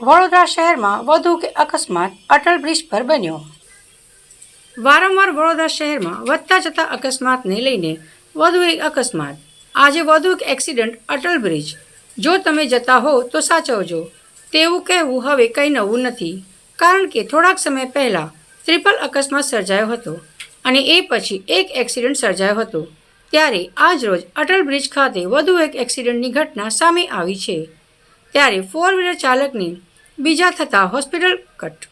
વડોદરા શહેરમાં વધુ કે અકસ્માત અટલ બ્રિજ પર બન્યો. વારંવાર વડોદરા શહેરમાં વધતા જતા અકસ્માતને લઈને વધુ એક અકસ્માત. આજે વધુ એક એક્સિડન્ટ અટલ બ્રિજ. જો તમે જતા હો તો સાચવજો. તેવું કહેવું હવે કંઈ નવું નથી. કારણ કે થોડાક સમય પહેલાં ત્રિપલ અકસ્માત સર્જાયો હતો અને એ પછી એક એક્સિડન્ટ સર્જાયો હતો. ત્યારે આજરોજ અટલ બ્રિજ ખાતે વધુ એક એક્સિડન્ટની ઘટના સામે આવી છે. ત્યારે ફોર વ્હીલર ચાલકને બીજા થતાં હોસ્પિટલ કટ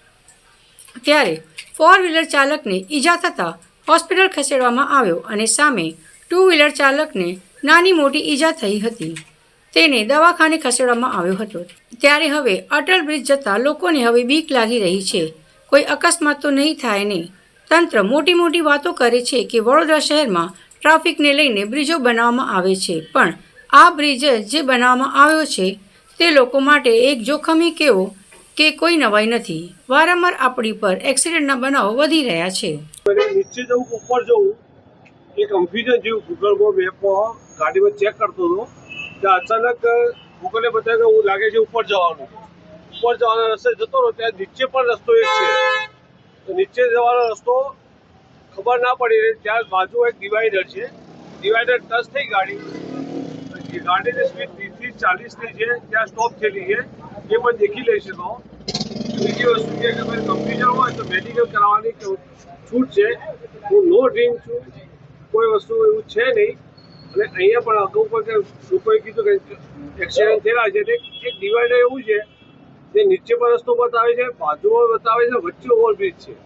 ત્યારે ફોર વ્હીલર ચાલકને ઈજા થતાં હોસ્પિટલ ખસેડવામાં આવ્યો અને સામે ટુ વ્હીલર ચાલકને નાની મોટી ઈજા થઈ હતી. તેને દવાખાને ખસેડવામાં આવ્યો હતો. ત્યારે હવે અટલ બ્રિજ જતાં લોકોને હવે બીક લાગી રહી છે. કોઈ અકસ્માત તો નહીં થાય ને તંત્ર મોટી મોટી વાતો કરે છે કે વડોદરા શહેરમાં ટ્રાફિકને લઈને બ્રિજો બનાવવામાં આવે છે. પણ આ બ્રિજ જે બનાવવામાં આવ્યો છે તે લોકો માટે એક જોખમી કેવો કે કોઈ નવાઈ નથી. વારંવાર આપણી પર એક્સિડન્ટના બનાવો વધી રહ્યા છે. નીચે જવું, ઉપર જવું, એ કન્ફ્યુઝન જેવું ગૂગલમાં મેપમાં ગાડીમાં ચેક કરતો હતો. ત્યાં અચાનક ગૂગલે બતાવ્યું કે હું લાગે છે ઉપર જવાનું. ઉપર જવાના રસ્તે જતો રહ્યો, ત્યાં નીચે પણ રસ્તો એક છે. તો નીચે જવાનો રસ્તો ખબર ના પડી ત્યાં બાજુ એક ડિવાઈડર છે. ડિવાઈડર ટચ થઈ ગાડી. પછી ગાડીની સ્પીડ ત્રીસથી ચાલીસની છે ત્યાં સ્ટોપ થયેલી છે એ પણ દેખી લઈશું તો બીજી વસ્તુ કે કંપની કન્ફ્યુઝન હોય તો મેડિકલ કરાવવાની છૂટ છે હું નો ડ્રિંક છું કોઈ વસ્તુ એવું છે નહીં અને અહીંયા પણ અગાઉ પણ કે લોકોએ કીધું કે એક્સિડન્ટ થયેલા છે એટલે એક ડિવાઈડર એવું છે જે નીચે પર રસ્તો બતાવે છે બાજુમાં બતાવે છે વચ્ચે ઓવરબ્રિજ છે